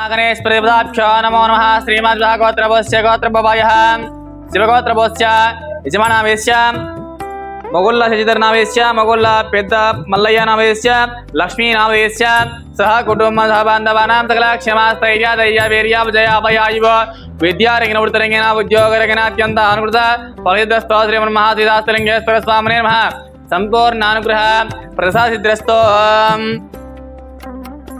గణేశ్వరిపదాభ్యో నమో నమ శ్రీమద్భాగోత్రభోస్య గోత్రభయ శివగోత్రభోస్య యజమానామేశ్య మొగుళ్ళ శశిధర్ నామేశ్య మొగుళ్ళ పెద్ద మల్లయ్య నామేశ్య లక్ష్మీ నామేశ్య సహ కుటుంబ సహ బాంధవానాం సకల క్షమాస్థైర్య ధైర్య వీర్య విజయ అభయాయువ విద్యారంగిన వృత్తరంగిన ఉద్యోగరంగిన అత్యంత అనుకృత ఫలిత స్తోత్రం మహాశ్రీదాస్తలింగేశ్వర స్వామినే నమ సంపూర్ణానుగ్రహ ప్రసాదిద్రస్తో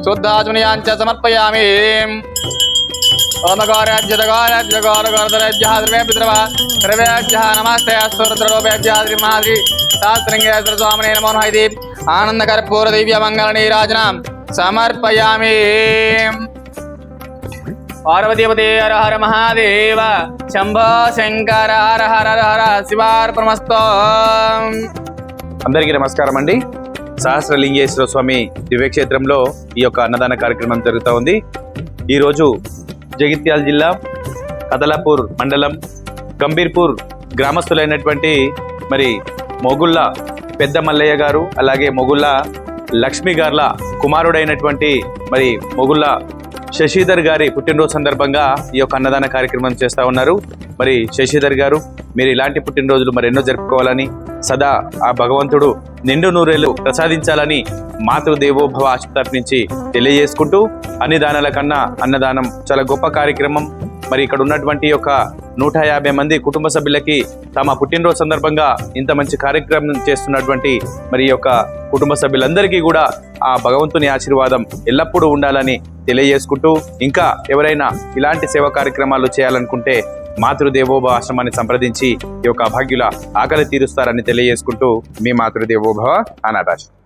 నమః శుద్ధాచునియాంచ సమర్పయామి ఓమకార్యాజ్యగారాజ్యగారగోరధరజ్యా నమస్తే ఆనందకర్పూర దివ్య మంగళ నీరాజనం సమర్పయామి పార్వతీపతి హర హర మహాదేవ శంభో శంకర హర హర హర శివార్పణమస్తో అందరికీ నమస్కారం అండి సహస్రలింగేశ్వర స్వామి దివ్యక్షేత్రంలో ఈ యొక్క అన్నదాన కార్యక్రమం జరుగుతూ ఉంది. ఈరోజు జగిత్యాల జిల్లా కదలాపూర్ మండలం గంభీర్పూర్ గ్రామస్తులైనటువంటి మరి మొగుళ్ళ పెద్ద మల్లయ్య గారు అలాగే మొగుళ్ళ లక్ష్మి గార్ల కుమారుడైనటువంటి మరి మొగుళ్ళ శశిధర్ గారి పుట్టినరోజు సందర్భంగా ఈ యొక్క అన్నదాన కార్యక్రమం చేస్తూ ఉన్నారు. మరి శశిధర్ గారు మీరు ఇలాంటి పుట్టినరోజులు మరి ఎన్నో జరుపుకోవాలని సదా ఆ భగవంతుడు నిండు నూరేళ్ళు ప్రసాదించాలని మాతృదేవోభవ ఆసుపత్రి నుంచి తెలియజేసుకుంటూ అన్ని దానాల కన్నా అన్నదానం చాలా గొప్ప కార్యక్రమం. మరి ఇక్కడ ఉన్నటువంటి యొక్క నూట యాభై మంది కుటుంబ సభ్యులకి తమ పుట్టినరోజు సందర్భంగా ఇంత మంచి కార్యక్రమం చేస్తున్నటువంటి మరి యొక్క కుటుంబ సభ్యులందరికీ కూడా ఆ భగవంతుని ఆశీర్వాదం ఎల్లప్పుడూ ఉండాలని తెలియజేసుకుంటూ ఇంకా ఎవరైనా ఇలాంటి సేవా కార్యక్రమాలు చేయాలనుకుంటే మాతృదేవోభవ ఆశ్రమాన్ని సంప్రదించి ఈ యొక్క అభాగ్యుల ఆకలి తీరుస్తారని తెలియజేసుకుంటూ మీ మాతృదేవోభవ అనాథాశ్రమం.